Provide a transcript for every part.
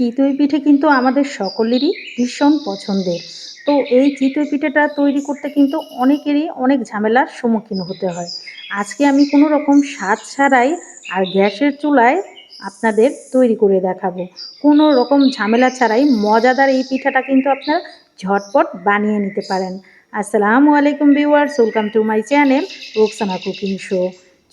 চিতই পিঠে কিন্তু আমাদের সকলেরই ভীষণ পছন্দের। তো এই চিতই পিঠেটা তৈরি করতে কিন্তু অনেকেরই অনেক ঝামেলার সম্মুখীন হতে হয়। আজকে আমি কোনো রকম স্বাদ ছাড়াই আর গ্যাসের চুলায় আপনাদের তৈরি করে দেখাবো। কোনো রকম ঝামেলা ছাড়াই মজাদার এই পিঠাটা কিন্তু আপনারা ঝটপট বানিয়ে নিতে পারেন। আসসালামু আলাইকুম viewers, welcome to my channel Roksana cooking show.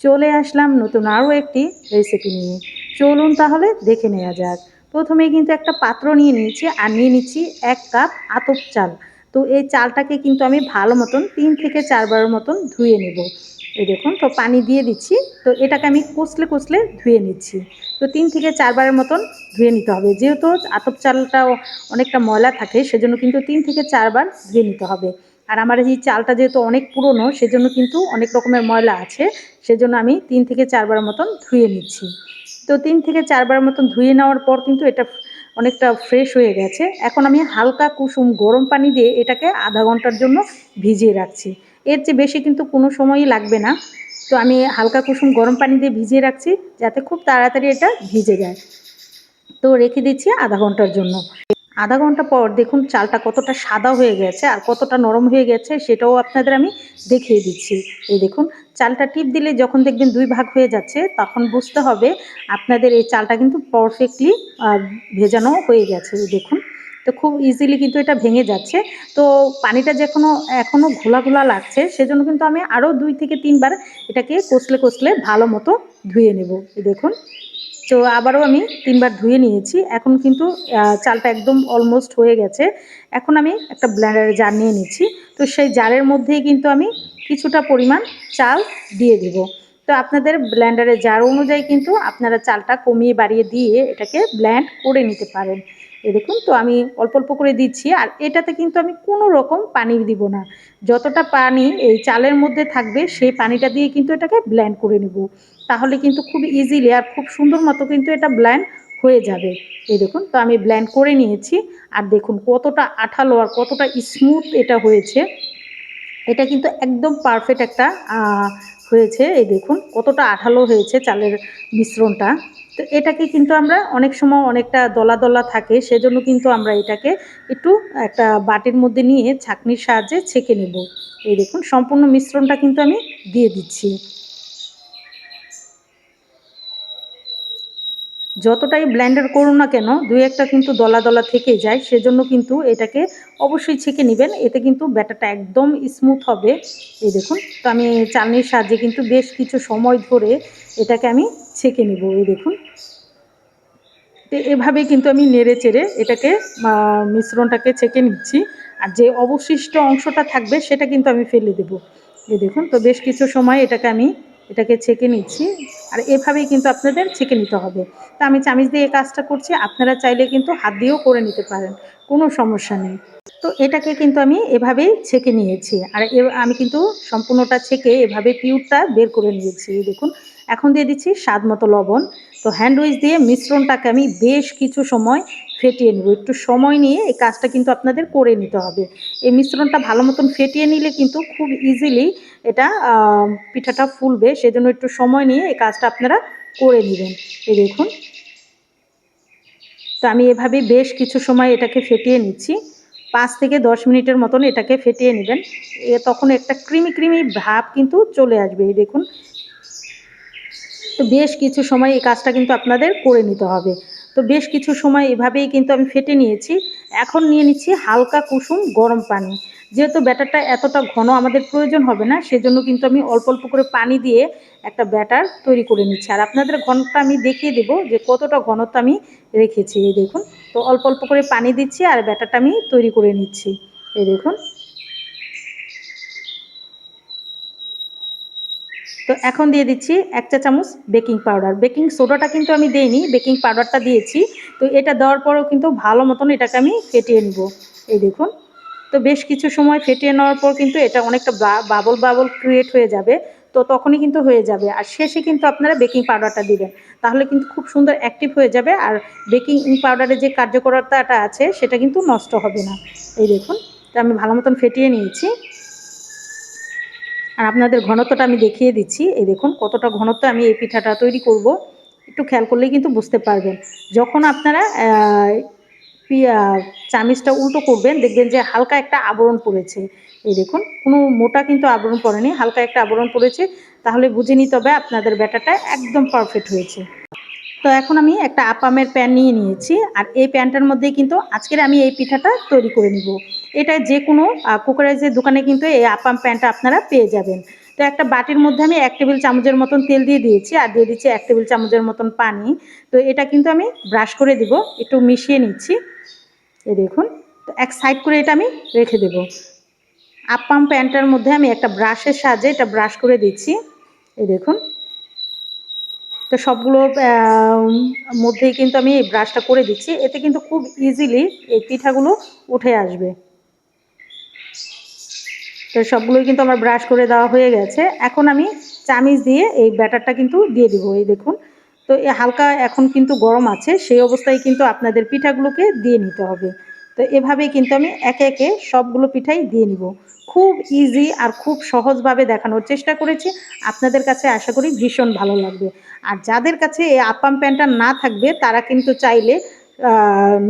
চলে আসলাম নতুন আরও একটি রেসিপি নিয়ে। চলুন তাহলে দেখে নেওয়া যাক। প্রথমে কিন্তু একটা পাত্র নিয়ে নিয়েছি আর নিয়ে নিচ্ছি এক কাপ আতপ চাল। তো এই চালটাকে কিন্তু আমি ভালো মতন তিন থেকে চারবারের মতন ধুয়ে নেব। এই দেখুন, তো পানি দিয়ে দিচ্ছি। তো এটাকে আমি কষলে কষলে ধুয়ে নিচ্ছি। তো তিন থেকে চারবারের মতন ধুয়ে নিতে হবে। যেহেতু আতপ চালটা অনেকটা ময়লা থাকে, সেজন্য কিন্তু তিন থেকে চারবার ধুয়ে নিতে হবে। আর আমার এই চালটা যেহেতু অনেক পুরনো, সেজন্য কিন্তু অনেক রকমের ময়লা আছে, সেজন্য আমি তিন থেকে চারবার মতন ধুয়ে নিচ্ছি। তো তিন থেকে চারবার মতন ধুয়ে নেওয়ার পর কিন্তু এটা অনেকটা ফ্রেশ হয়ে গেছে। এখন আমি হালকা কুসুম গরম পানি দিয়ে এটাকে আধা ঘণ্টার জন্য ভিজিয়ে রাখছি। এর চেয়ে বেশি কিন্তু কোনো সময়ই লাগবে না। তো আমি হালকা কুসুম গরম পানি দিয়ে ভিজিয়ে রাখছি যাতে খুব তাড়াতাড়ি এটা ভিজে যায়। তো রেখে দিচ্ছি আধা ঘণ্টার জন্য। আধা ঘণ্টা পর দেখুন চালটা কতটা সাদা হয়ে গেছে আর কতটা নরম হয়ে গেছে সেটাও আপনাদের আমি দেখিয়ে দিচ্ছি। এই দেখুন, চালটা টিপ দিলে যখন দেখবেন দুই ভাগ হয়ে যাচ্ছে, তখন বুঝতে হবে আপনাদের এই চালটা কিন্তু পারফেক্টলি ভেজানো হয়ে গেছে। দেখুন, তো খুব ইজিলি কিন্তু এটা ভেঙে যাচ্ছে। তো পানিটা যে কোনো এখনও ঘোলা ঘোলা লাগছে, সেজন্য কিন্তু আমি আরও দুই থেকে তিনবার এটাকে কষলে কষলে ভালো মতো ধুয়ে নেব। দেখুন তো আবারও আমি তিনবার ধুয়ে নিয়েছি। এখন কিন্তু চালটা একদম অলমোস্ট হয়ে গেছে। এখন আমি একটা ব্ল্যান্ডারে জার নিয়ে নিচ্ছি। তো সেই জারের মধ্যেই কিন্তু আমি কিছুটা পরিমাণ চাল দিয়ে দেব। তো আপনাদের ব্ল্যান্ডারে জার অনুযায়ী কিন্তু আপনারা চালটা কমিয়ে বাড়িয়ে দিয়ে এটাকে ব্ল্যান্ড করে নিতে পারেন। এ দেখুন, তো আমি অল্প অল্প করে দিচ্ছি আর এটাতে কিন্তু আমি কোনো রকম পানি দিব না। যতটা পানি এই চালের মধ্যে থাকবে, সেই পানিটা দিয়ে কিন্তু এটাকে ব্ল্যান্ড করে নেব। তাহলে কিন্তু খুব ইজিলি আর খুব সুন্দর মতো কিন্তু এটা ব্ল্যান্ড হয়ে যাবে। এই দেখুন, তো আমি ব্ল্যান্ড করে নিয়েছি। আর দেখুন, কতটা আঠালো আর কতটা স্মুথ এটা হয়েছে। এটা কিন্তু একদম পারফেক্ট একটা হয়েছে, এই দেখুন কতটা আঠালো হয়েছে চালের মিশ্রণটা। তো এটাকে কিন্তু আমরা অনেক সময় অনেকটা দলা দলা থাকে, সেজন্য কিন্তু আমরা এটাকে একটু একটা বাটির মধ্যে নিয়ে ছাঁকনির সাহায্যে ছেঁকে নেব। এই দেখুন, সম্পূর্ণ মিশ্রণটা কিন্তু আমি দিয়ে দিচ্ছি। যতটাই ব্ল্যান্ডার করুন না কেন, দুই একটা কিন্তু দলা দলা থেকে যায়, সেজন্য কিন্তু এটাকে অবশ্যই ছেঁকে নেবেন। এতে কিন্তু ব্যাটারটা একদম স্মুথ হবে। এই দেখুন, তো আমি চালনির সাহায্যে কিন্তু বেশ কিছু সময় ধরে এটাকে আমি ছেঁকে নেব, এই দেখুন। তো এভাবেই কিন্তু আমি নেড়ে চেড়ে এটাকে মিশ্রণটাকে ছেঁকে নিচ্ছি। আর যে অবশিষ্ট অংশটা থাকবে, সেটা কিন্তু আমি ফেলে দেবো। এই দেখুন, তো বেশ কিছু সময় এটাকে আমি এটাকে ছেঁকে নিচ্ছি। আর এভাবেই কিন্তু আপনাদের ছেঁকে নিতে হবে। তা আমি চামিচ দিয়ে এই কাজটা করছি, আপনারা চাইলে কিন্তু হাত দিয়েও করে নিতে পারেন, কোনো সমস্যা নেই। তো এটাকে কিন্তু আমি এভাবেই ছেঁকে নিয়েছি। আর আমি কিন্তু সম্পূর্ণটা ছেঁকে এভাবে পিউরটা বের করে নিয়েছি দেখুন। এখন দিয়ে দিচ্ছি স্বাদ মতো লবণ। তো হ্যান্ড উইচ দিয়ে মিশ্রণটাকে আমি বেশ কিছু সময় ফেটিয়ে নেব। একটু সময় নিয়ে এই কাজটা কিন্তু আপনাদের করে নিতে হবে। এই মিশ্রণটা ভালো মতন ফেটিয়ে নিলে কিন্তু খুব ইজিলি এটা পিঠাটা ফুলবে। সেজন্য একটু সময় নিয়ে এই কাজটা আপনারা করে নেবেন। এই দেখুন। তো আমি এভাবে বেশ কিছু সময় এটাকে ফেটিয়ে নিচ্ছি। পাঁচ থেকে দশ মিনিটের মতন এটাকে ফেটিয়ে নেবেন। এ তখন একটা ক্রিমি ক্রিমি ভাব কিন্তু চলে আসবে। এই দেখুন তো বেশ কিছু সময় এই কাজটা কিন্তু আপনাদের করে নিতে হবে। তো বেশ কিছু সময় এভাবেই কিন্তু আমি ফেটে নিয়েছি। এখন নিয়ে নিচ্ছি হালকা কুসুম গরম পানি। যেহেতু ব্যাটারটা এতটা ঘন আমাদের প্রয়োজন হবে না, সেজন্য কিন্তু আমি অল্প অল্প করে পানি দিয়ে একটা ব্যাটার তৈরি করে নিচ্ছি। আর আপনাদের ঘনটা আমি দেখিয়ে দেবো যে কতটা ঘনত্ব আমি রেখেছি, এই দেখুন। তো অল্প অল্প করে পানি দিচ্ছি আর ব্যাটারটা আমি তৈরি করে নিচ্ছি, এই দেখুন। তো এখন দিয়ে দিচ্ছি এক চা চামচ বেকিং পাউডার। বেকিং সোডাটা কিন্তু আমি দেইনি, বেকিং পাউডারটা দিয়েছি। তো এটা দেওয়ার পরেও কিন্তু ভালো মতন এটাকে আমি ফেটিয়ে নিব। এই দেখুন। তো বেশ কিছু সময় ফেটিয়ে নেওয়ার পর কিন্তু এটা অনেকটা বাবল বাবল ক্রিয়েট হয়ে যাবে। তো তখনই কিন্তু হয়ে যাবে। আর শেষে কিন্তু আপনারা বেকিং পাউডারটা দিবেন। তাহলে কিন্তু খুব সুন্দর অ্যাক্টিভ হয়ে যাবে। আর বেকিং পাউডারের যে কার্যকরতাটা আছে, সেটা কিন্তু নষ্ট হবে না। এই দেখুন। তো আমি ভালো মতন ফেটিয়ে নিয়েছি। আর আপনাদের ঘনত্বটা আমি দেখিয়ে দিচ্ছি। এই দেখুন কতটা ঘনত্ব আমি এই পিঠাটা তৈরি করব। একটু খেয়াল করলেই কিন্তু বুঝতে পারবেন। যখন আপনারা চামিচটা উল্টো করবেন, দেখবেন যে হালকা একটা আবরণ পড়েছে। এই দেখুন, কোনো মোটা কিন্তু আবরণ পড়েনি, হালকা একটা আবরণ পড়েছে। তাহলে বুঝে নিতে হবে আপনাদের ব্যাটারটা একদম পারফেক্ট হয়েছে। তো এখন আমি একটা আপামের প্যান নিয়ে নিয়েছি, আর এই প্যানটার মধ্যেই কিন্তু আজকের আমি এই পিঠাটা তৈরি করে নিব। এটা যে কোনো কুকারাইজের দোকানে কিন্তু এই আপাম প্যানটা আপনারা পেয়ে যাবেন। তো একটা বাটির মধ্যে আমি এক টেবিল চামচের মতন তেল দিয়ে দিয়েছি, আর দিয়ে দিচ্ছি এক টেবিল চামচের মতন পানি। তো এটা কিন্তু আমি ব্রাশ করে দিব, একটু মিশিয়ে নিচ্ছি। এই দেখুন, তো এক সাইড করে এটা আমি রেখে দেব। আপাম প্যানটার মধ্যে আমি একটা ব্রাশের সাহায্যে এটা ব্রাশ করে দিচ্ছি। এই দেখুন তো সবগুলো মধ্যেই কিন্তু আমি এই ব্রাশটা করে দিচ্ছি। এতে কিন্তু খুব ইজিলি এই পিঠাগুলো উঠে আসবে। তো সবগুলোই কিন্তু আমার ব্রাশ করে দেওয়া হয়ে গেছে। এখন আমি চামিচ দিয়ে এই ব্যাটারটা কিন্তু দিয়ে দিব, এই দেখুন। তো এই হালকা এখন কিন্তু গরম আছে, সেই অবস্থায় কিন্তু আপনাদের পিঠাগুলোকে দিয়ে নিতে হবে। তো এভাবেই কিন্তু আমি একে একে সবগুলো পিঠাই দিয়ে নিব। খুব ইজি আর খুব সহজভাবে দেখানোর চেষ্টা করেছি। আপনাদের কাছে আশা করি ভীষণ ভালো লাগবে। আর যাদের কাছে এই আপাম প্যানটা না থাকবে, তারা কিন্তু চাইলে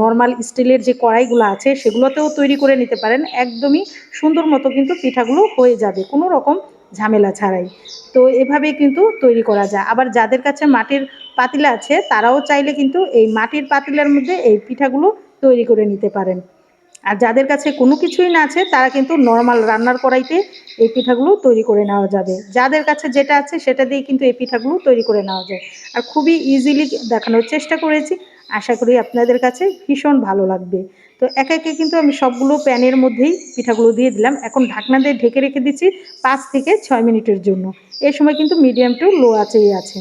নর্মাল স্টিলের যে কড়াইগুলো আছে, সেগুলোতেও তৈরি করে নিতে পারেন। একদমই সুন্দর মতো কিন্তু পিঠাগুলো হয়ে যাবে, কোনো রকম ঝামেলা ছাড়াই। তো এভাবেই কিন্তু তৈরি করা যায়। আবার যাদের কাছে মাটির পাতিলা আছে, তারাও চাইলে কিন্তু এই মাটির পাতিলার মধ্যে এই পিঠাগুলো তৈরি করে নিতে পারেন। আর যাদের কাছে কোনো কিছুই না আছে, তারা কিন্তু নর্মাল রান্নার কড়াইতে এই পিঠাগুলো তৈরি করে নেওয়া যাবে। যাদের কাছে যেটা আছে, সেটা দিয়ে কিন্তু এই পিঠাগুলো তৈরি করে নেওয়া যায়। আর খুবই ইজিলি দেখানোর চেষ্টা করেছি। আশা করি আপনাদের কাছে ভীষণ ভালো লাগবে। তো একে একে কিন্তু আমি সবগুলো প্যানের মধ্যেই পিঠাগুলো দিয়ে দিলাম। এখন ঢাকনা দিয়ে ঢেকে রেখে দিচ্ছি পাঁচ থেকে ছয় মিনিটের জন্য। এই সময় কিন্তু মিডিয়াম টু লো আঁচেই আছে।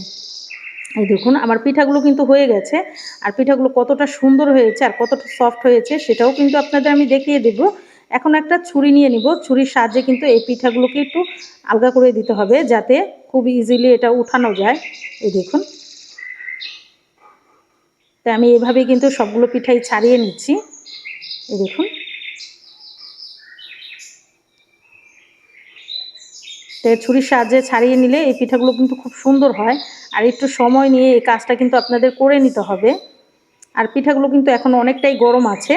এই দেখুন, আমার পিঠাগুলো কিন্তু হয়ে গেছে। আর পিঠাগুলো কতটা সুন্দর হয়েছে আর কতটা সফট হয়েছে সেটাও কিন্তু আপনাদের আমি দেখিয়ে দেব। এখন একটা ছুরি নিয়ে নিব। ছুরির সাহায্যে কিন্তু এই পিঠাগুলোকে একটু আলগা করে দিতে হবে যাতে খুব ইজিলি এটা উঠানো যায়। এই দেখুন। তাই আমি এভাবেই কিন্তু সবগুলো পিঠাই ছাড়িয়ে নিচ্ছি। এই দেখুন। তো ছুরির সাহায্যে ছাড়িয়ে নিলে এই পিঠাগুলো কিন্তু খুব সুন্দর হয়। আর একটু সময় নিয়ে এই কাজটা কিন্তু আপনাদের করে নিতে হবে। আর পিঠাগুলো কিন্তু এখন অনেকটাই গরম আছে।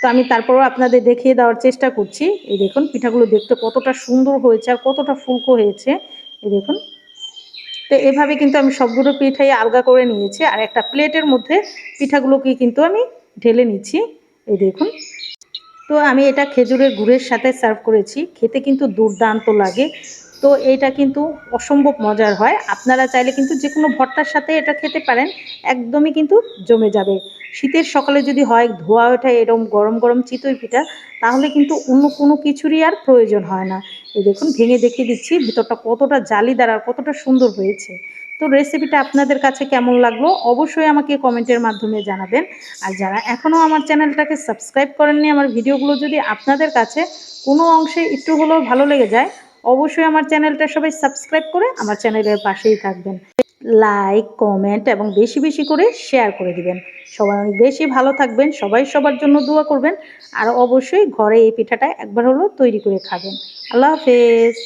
তো আমি তারপরও আপনাদের দেখিয়ে দেওয়ার চেষ্টা করছি। এই দেখুন, পিঠাগুলো দেখতে কতটা সুন্দর হয়েছে আর কতটা ফুলকো হয়েছে। এই দেখুন। তো এভাবে কিন্তু আমি সবগুলো পিঠাই আলগা করে নিয়েছি আর একটা প্লেটের মধ্যে পিঠাগুলোকে কিন্তু আমি ঢেলে নিচ্ছি। এই দেখুন। তো আমি এটা খেজুরের গুড়ের সাথে সার্ভ করেছি। খেতে কিন্তু দুর্দান্ত লাগে। তো এটা কিন্তু অসম্ভব মজার হয়। আপনারা চাইলে কিন্তু যে কোনো ভর্তার সাথে এটা খেতে পারেন, একদমই কিন্তু জমে যাবে। শীতের সকালে যদি হয়, ধোয়া ওঠা এরকম গরম গরম চিতই পিঠা, তাহলে কিন্তু অন্য কোনো কিছুরই আর প্রয়োজন হয় না। এই দেখুন, ভেঙে দেখিয়ে দিচ্ছি, ভিতরটা কতটা জালিদার আর কতটা সুন্দর হয়েছে। তো রেসিপিটা আপনাদের কাছে কেমন লাগল, অবশ্যই আমাকে কমেন্টের মাধ্যমে জানাবেন। আর যারা এখনও আমার চ্যানেলটাকে সাবস্ক্রাইব করেননি, আমার ভিডিওগুলো যদি আপনাদের কাছে কোনো অংশে একটু হলেও ভালো লেগে যায় অবশ্যই আমার চ্যানেলটা সবাই সাবস্ক্রাইব করে আমার চ্যানেলের পাশেই থাকবেন। লাইক কমেন্ট এবং বেশি বেশি করে শেয়ার করে দিবেন। সবাই অনেক বেশি ভালো থাকবেন, সবাই সবার জন্য দোয়া করবেন। আর অবশ্যই ঘরে এই পিঠাটা একবার হলেও তৈরি করে খাবেন। আল্লাহ হাফেজ।